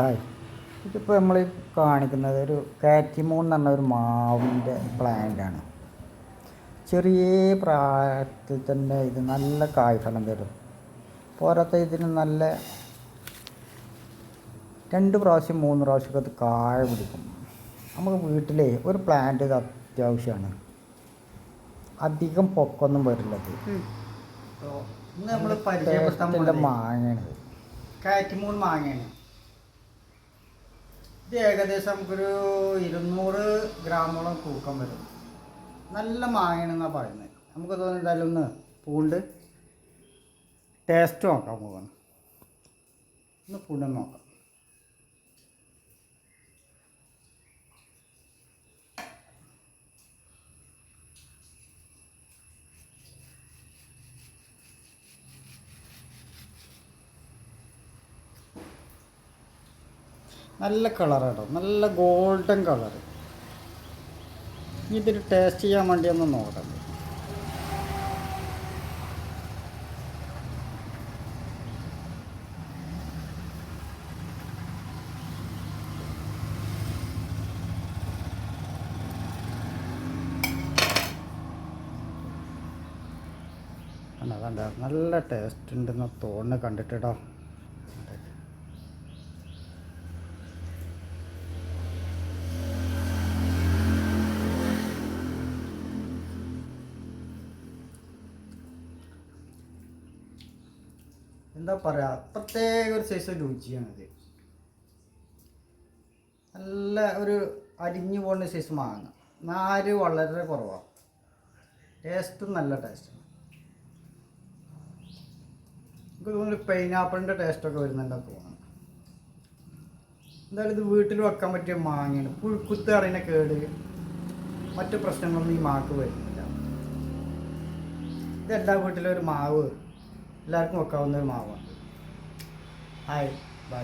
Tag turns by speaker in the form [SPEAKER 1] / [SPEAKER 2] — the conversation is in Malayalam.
[SPEAKER 1] ഹായ്. ഇതിപ്പോൾ നമ്മൾ കാണിക്കുന്നത് ഒരു കാറ്റിമൂൺ എന്ന് പറഞ്ഞ ഒരു മാവിന്റെ പ്ലാന്റാണ് ചെറിയ പ്രായത്തിൽ തന്നെ ഇത് നല്ല കായ്ഫലം തരും. പോരാത്ത ഇതിന് നല്ല രണ്ട് പ്രാവശ്യം മൂന്ന് പ്രാവശ്യമൊക്കെ അത് കായ പിടിക്കും. നമുക്ക് വീട്ടിലെ ഒരു പ്ലാന്റ് ഇത് അത്യാവശ്യമാണ് അധികം പൊക്കൊന്നും വരില്ലത്.
[SPEAKER 2] പോകുന്നത്
[SPEAKER 1] മാങ്ങയാണ്
[SPEAKER 2] കാറ്റിമൂൺ മാങ്ങയാണ്. ഇത് ഏകദേശം നമുക്കൊരു ഇരുന്നൂറ് ഗ്രാമോളം തൂക്കം വരും. നല്ല മാങ്ങയാണെന്നാണ് പറയുന്നത് നമുക്ക് തോന്നുന്നു എന്തായാലും ഒന്ന് പൂണ്ട് ടേസ്റ്റ് നോക്കാം പോകണം ഒന്ന് പൂണ്ട് നോക്കാം. നല്ല കളറാണ് കേട്ടോ നല്ല ഗോൾഡൻ കളർ ഇനി ഇതിന് ടേസ്റ്റ് ചെയ്യാൻ വേണ്ടി ഒന്ന് നോക്കാം. നല്ല ടേസ്റ്റ് ഉണ്ടെന്ന് തോന്നുന്നു കണ്ടിട്ടോ എന്താ പറയാ പ്രത്യേക ഒരു സൈസ് ഇത് നല്ല ഒരു അരിഞ്ഞു പോകുന്ന സൈസ് മാങ്ങ. നാര് വളരെ കുറവാണ് ടേസ്റ്റും നല്ല ടേസ്റ്റാണ് എനിക്ക് തോന്നുന്നു പൈനാപ്പിളിന്റെ ടേസ്റ്റൊക്കെ വരുന്നുണ്ടെന്ന് തോന്നുന്നു. എന്തായാലും ഇത് വീട്ടിൽ വെക്കാൻ പറ്റിയ മാങ്ങയാണ്. പുഴുക്കുത്ത് അറിയുന്ന കേട് മറ്റു പ്രശ്നങ്ങളൊന്നും ഈ മാക്ക് വരുന്നില്ല. ഇത് എല്ലാ വീട്ടിലും ഒരു മാവ് എല്ലാവർക്കും വെക്കാവുന്ന ഒരു മാവാണ്. Hi bye